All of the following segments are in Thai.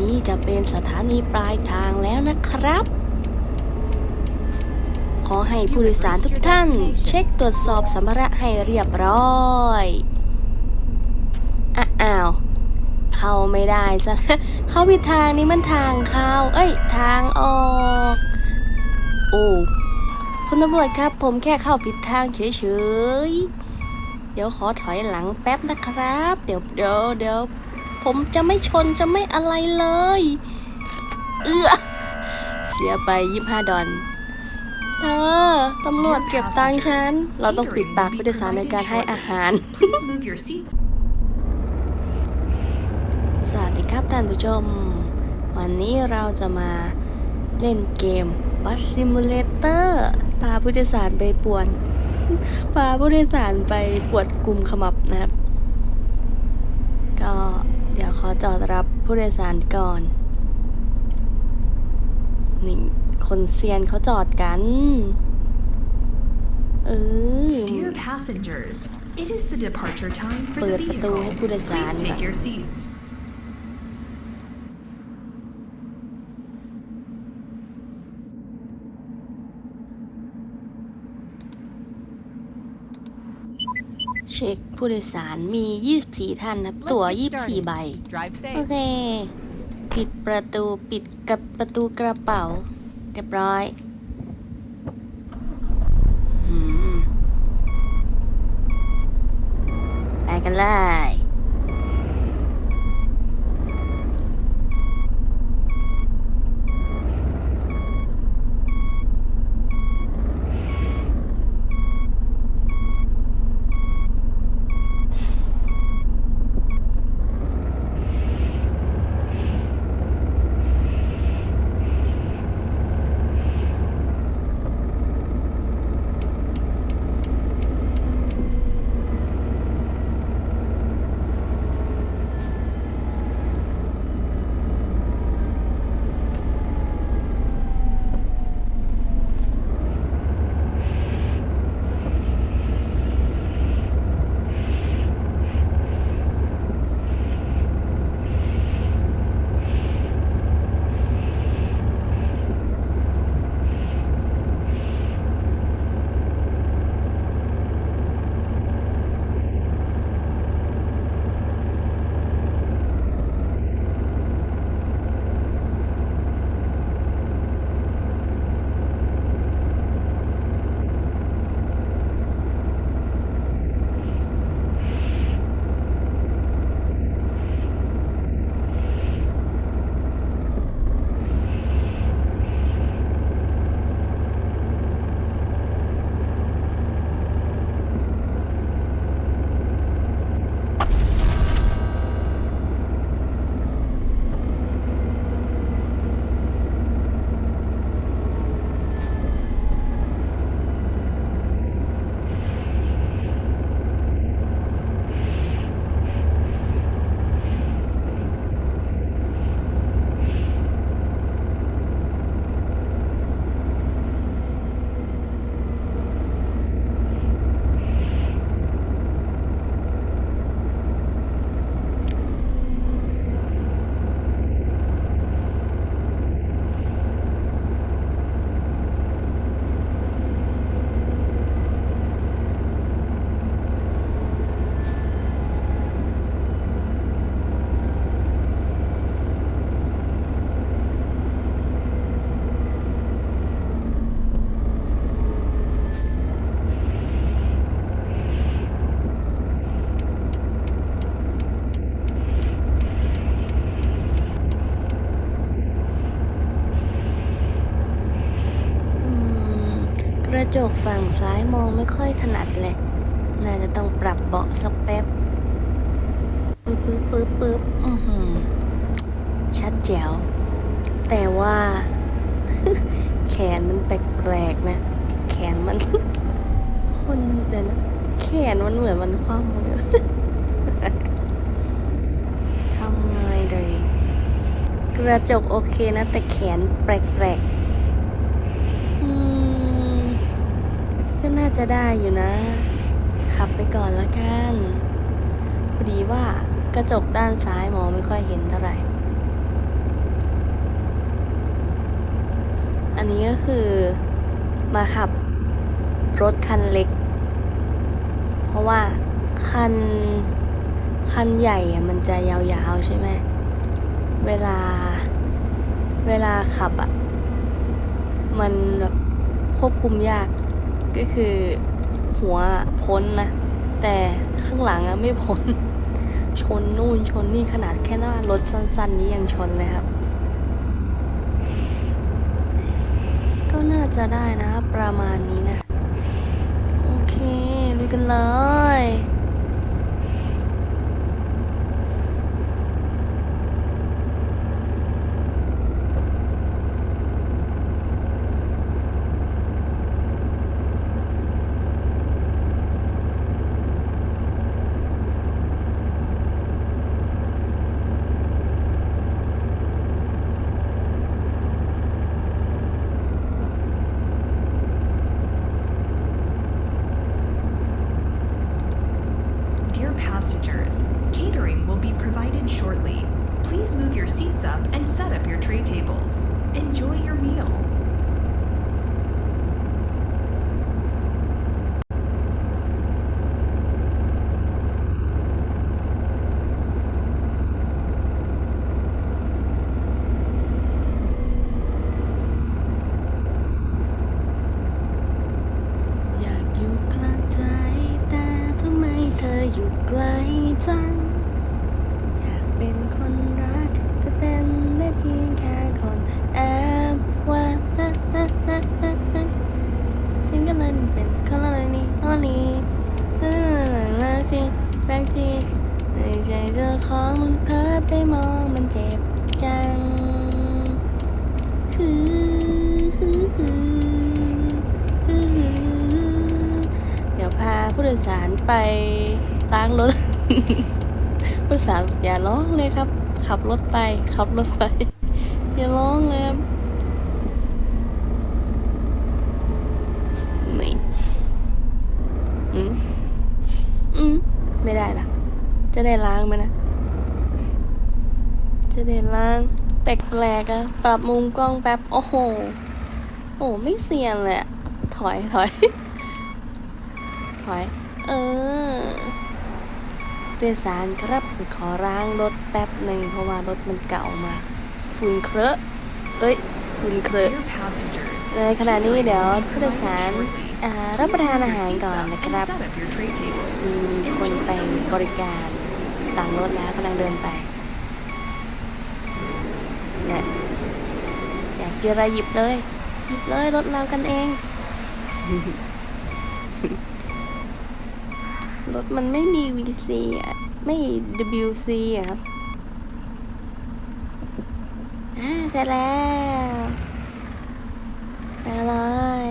นี้จะเป็นสถานีปลายทางแล้วนะครับ ขอให้ผู้โดยสารทุกท่าน เช็คตรวจสอบสัมภาระให้เรียบร้อยอ้าวเข้าไม่ได้ซะเข้าผิดทางนี้มันทางเข้า เอ้ย ทางออก โอ้คุณตำรวจครับ ผมแค่เข้าผิดทางเฉยๆ เดี๋ยวขอถอยหลังแป๊บนะครับ เดี๋ยวเดี๋ยวเดี๋ยว ผมจะไม่ชนจะไม่อะไรเลย เอือเสียไปยี่ห้าดอลเธอตำรวจเก็บตังค์ฉัน เราต้องปิดปากผู้โดยสารในการให้อาหาร สวัสดีครับท่านผู้ชม วันนี้เราจะมาเล่นเกม Bus Simulator พาผู้โดยสารไปป่วนพาผู้โดยสารไปปวดกลุ่มขมับนะครับ ก็เดี๋ยวขอ จอดรับผู้โดยสารก่อน นี่ คนเซียนเขาจอดกัน เออ Dear passengers, it is the departure time for เปิด the ประตู vehicle. ให้ผู้โดยสาร Please ก่อน take your seats. เช็คผู้โดยสารมี 24 ท่านนะตั๋ว 24 ใบ Drive โอ safe. เค ปิดประตูปิดกับประตูกระเป๋า เรียบร้อยอืมไปกันเลย ระจกฝั่งซ้ายมองไม่ค่อยถนัดเลย น่าจะต้องปรับเบาะสักแป๊บ ปึ๊บปึ๊บปึ๊บปึ๊บอือหือ ชัดแจ๋ว แต่ว่า แขนมันแปลกๆนะ แขนมัน คนเดี๋ยวนะ แขนมันเหมือนมันคว่ำเลยทำไงเลย กระจกโอเคนะ แต่แขนแปลกๆ จะได้อยู่นะ ขับไปก่อนละกันพอดีว่ากระจกด้านซ้ายมองไม่ค่อยเห็นเท่าไหร่ อันนี้ก็คือมาขับรถคันเล็ก เพราะว่าคันคันใหญ่มันจะยาวๆใช่ไหม เวลาเวลาขับอะมันแบบควบคุมยาก ก็คือหัวพ้นนะ แต่ข้างหลังอะไม่พ้น ชนนู่นชนนี่ขนาดแค่หน้ารถสั้น ๆ นี้ยังชนเลยครับ ก็น่าจะได้นะประมาณนี้นะ โอเคลุยกันเลย Dear passengers, catering will be provided shortly. Please move your seats up and set up your tray tables. Enjoy your meal. อยากอยู่กลางใจ แต่ทำไมเธออยู่ไกลจัง อยากเป็นคนรักแต่เป็นได้เพียงแค่คนแอบว่าฉันก็เลยเป็นคนอะไรนี่นอนี่เออรักจริงรักจริงในใจ เจ้าของมันเพ้อไปมองมันเจ็บจังฮือฮือฮือเดี๋ยวพาผู้โดยสารไปล้างรถ ผู้โดยสารอย่าร้องเลยครับ ขับรถไปขับรถไปอย่าร้องเลยครับนี่อืมอืมไม่ได้ล่ะ จะได้ล้างไหมนะ จะได้ล้าง แปลกๆอะปรับมุมกล้องแป๊บ โอ้โห โอ้ไม่เซียนเลยอะถอยถอย ถอย เออโดยสารครับขอล้างรถแป๊บหนึ่งเพราะว่ารถมันเก่ามากฝุ่นเครอะเอ้ยฝุ่นเครอะในขณะนี้เดี๋ยว will be ผู้โดยสารรับประทานอาหารก่อนนะครับ มีคนไปบริการ หลังรถแล้วกำลังเดินไปเนี่ยอยากกินอะไรหยิบเลยหยิบเลยรถเรากันเอง รถมันไม่มี VC อะไม่ WC อะครับอ่าเสร็จแล้วไปเลย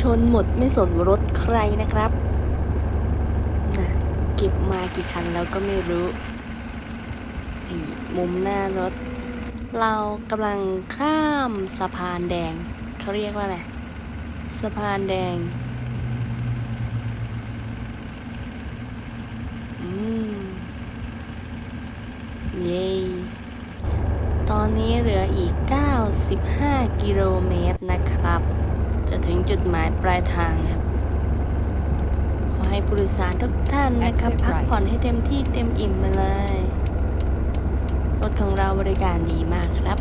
ชนหมดไม่สนรถใครนะครับ ก็บมากี่คันแล้วก็ไม่รู้มุมหน้ารถ เรากำลังข้ามสะพานแดง เขาเรียกว่าอะไร สะพานแดง อืม เย้ตอนนี้เหลืออีก 95 กิโลเมตรนะครับ จะถึงจุดหมายปลายทางครับ ให้ผู้โดยสารทุกท่านนะครับ Exit พัก right ผ่อนให้เต็มที่เต็มอิ่มไปเลย รถของเราบริการดีมากครับ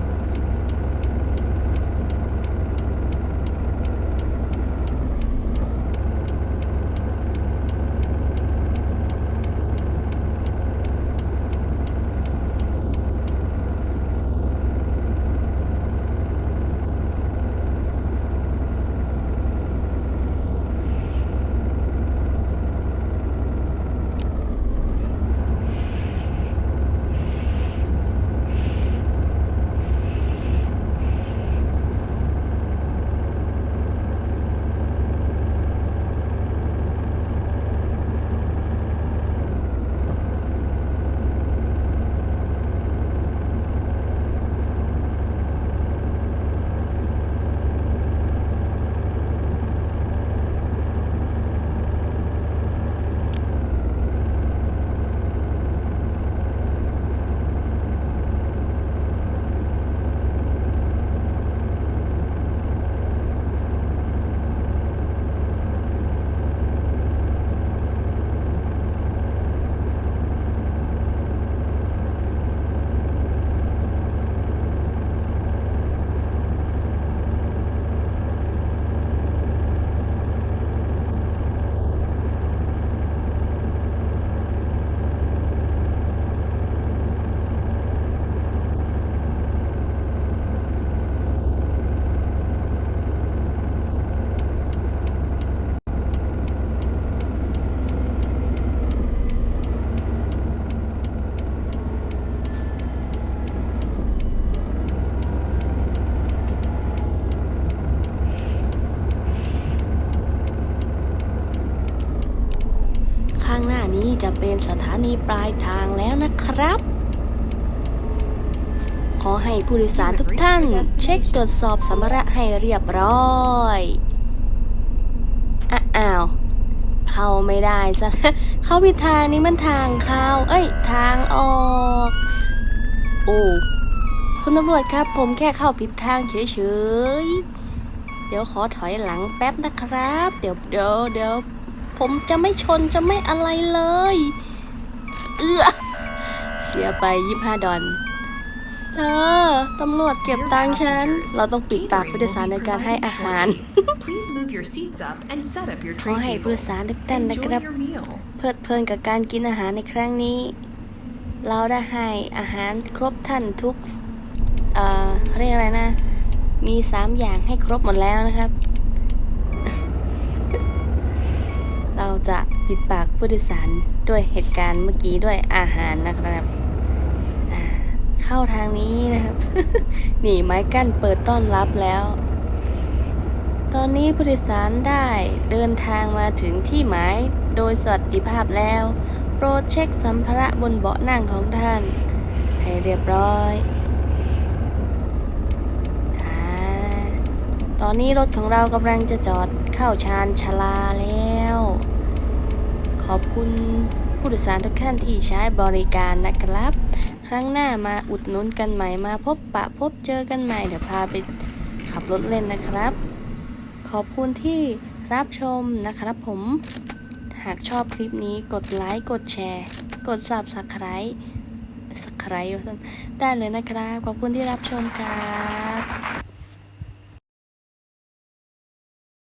นี้จะเป็นสถานีปลายทางแล้วนะครับ ขอให้ผู้โดยสารทุกท่าน เช็คตรวจสอบสัมภาระให้เรียบร้อยอะอ้าวเข้าไม่ได้ซะเข้าผิดทางนี้มันทางเข้า เอ้ย ทางออก โอ้คุณตำรวจครับผมแค่เข้าผิดทางเฉยๆ เดี๋ยวขอถอยหลังแป๊บนะครับ เดี๋ยวเดี๋ยวเดี๋ยว ผมจะไม่ชนจะไม่อะไรเลย เอื้อเสียไปยี่ห้าดอลเธอตำรวจเก็บ Dear ตังค์ฉัน passengers, เราต้องปิดปาก catering ผู้โดยสาร will ใน be การให้ provided อาหาร shortly. Please move your seats up and set up your ขอ tray ให้ผู้โดย tables. สารทุกท่านนะค Enjoy รับ your meal. เพลิดเพลินกับการกินอาหารในครั้งนี้ เราได้ให้อาหารครบท่านทุก เอ่อเขาเรียกอะไรนะ มีสามอย่างให้ครบหมดแล้วนะครับ เรา จะปิดปากผู้โดยสารด้วยเหตุการณ์เมื่อกี้ด้วยอาหารนะครับเข้าทางนี้นะครับนี่ไม้กั้นเปิดต้อนรับแล้ว ตอนนี้ผู้โดยสารได้เดินทางมาถึงที่หมายโดยสวัสดิภาพแล้ว โปรดเช็คสัมภาระบนเบาะนั่งของท่าน ให้เรียบร้อยอตอนนี้รถของเรากำลังจะจอดเข้าชานชลาแล้ว ขอบคุณผู้โดยสารทุกท่านที่ใช้บริการนะครับ ครั้งหน้ามาอุดหนุนกันใหม่มาพบปะพบเจอกันใหม่เดี๋ยวพาไปขับรถเล่นนะครับ ขอบคุณที่รับชมนะครับผม หากชอบคลิปนี้กดไลค์กดแชร์ กด Subscribe สักใครได้เลยนะครับ ขอบคุณที่รับชมครับ